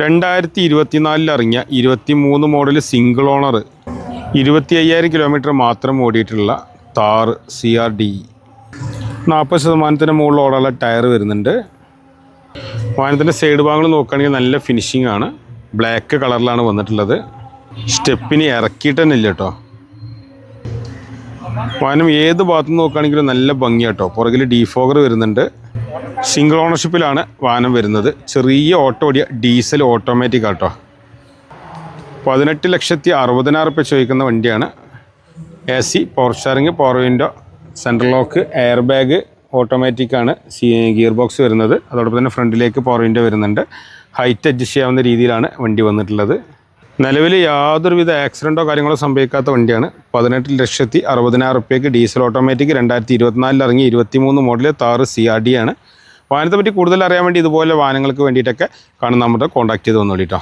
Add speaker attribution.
Speaker 1: രണ്ടായിരത്തി ഇരുപത്തിനാലിൽ ഇറങ്ങിയ ഇരുപത്തി മൂന്ന് മോഡൽ സിംഗിൾ ഓണർ ഇരുപത്തി അയ്യായിരം കിലോമീറ്റർ മാത്രം ഓടിയിട്ടുള്ള താർ സി ആർ ഡി നാൽപ്പത് ശതമാനത്തിന് മുകളിൽ ഓടാനുള്ള ടയർ വരുന്നുണ്ട്. വാഹനത്തിന്റെ സൈഡ് ഭാഗങ്ങൾ നോക്കുകയാണെങ്കിൽ നല്ല ഫിനിഷിംഗ് ആണ്. ബ്ലാക്ക് കളറിലാണ് വന്നിട്ടുള്ളത്. സ്റ്റെപ്പിന് ഇറക്കിയിട്ട് തന്നെ ഇല്ല കേട്ടോ. വാഹനം ഏത് ഭാഗത്ത് നോക്കുകയാണെങ്കിലും നല്ല ഭംഗിയാട്ടോ. പുറകിൽ ഡീഫോഗർ വരുന്നുണ്ട്. സിംഗിൾ ഓണർഷിപ്പിലാണ് വാഹനം വരുന്നത്. ചെറിയ ഓട്ടോ ഓടിയ ഡീസൽ ഓട്ടോമാറ്റിക് ആട്ടോ. പതിനെട്ട് ലക്ഷത്തി അറുപതിനായിരം റുപ്യ ചോദിക്കുന്ന വണ്ടിയാണ്. A C power steering power window central lock air bag automatic ആണ് സി ഗിയർ ബോക്സ് വരുന്നത്. അതോടൊപ്പം തന്നെ ഫ്രണ്ടിലേക്ക് പവർ വിൻഡോ വരുന്നുണ്ട്. ഹൈറ്റ് അഡ്ജസ്റ്റ് ചെയ്യാവുന്ന രീതിയിലാണ് വണ്ടി വന്നിട്ടുള്ളത്. നിലവിൽ യാതൊരുവിധ ആക്സിഡന്റോ കാര്യങ്ങളോ സംഭവിക്കാത്ത വണ്ടിയാണ്. പതിനെട്ട് ലക്ഷത്തി അറുപതിനായിരം റുപ്യക്ക് ഡീസൽ ഓട്ടോമാറ്റിക് രണ്ടായിരത്തി ഇരുപത്തിനാലിൽ ഇറങ്ങി ഇരുപത്തി മൂന്ന് model Thar C R D ആണ് വാഹനത്തെപ്പറ്റി കൂടുതൽ അറിയാൻ വേണ്ടി ഇതുപോലെ വാഹനങ്ങൾക്ക് വേണ്ടിയിട്ടൊക്കെ കാണുന്ന നമ്മുടെ കോൺടാക്ട് ചെയ്ത് വന്നോളിട്ടോ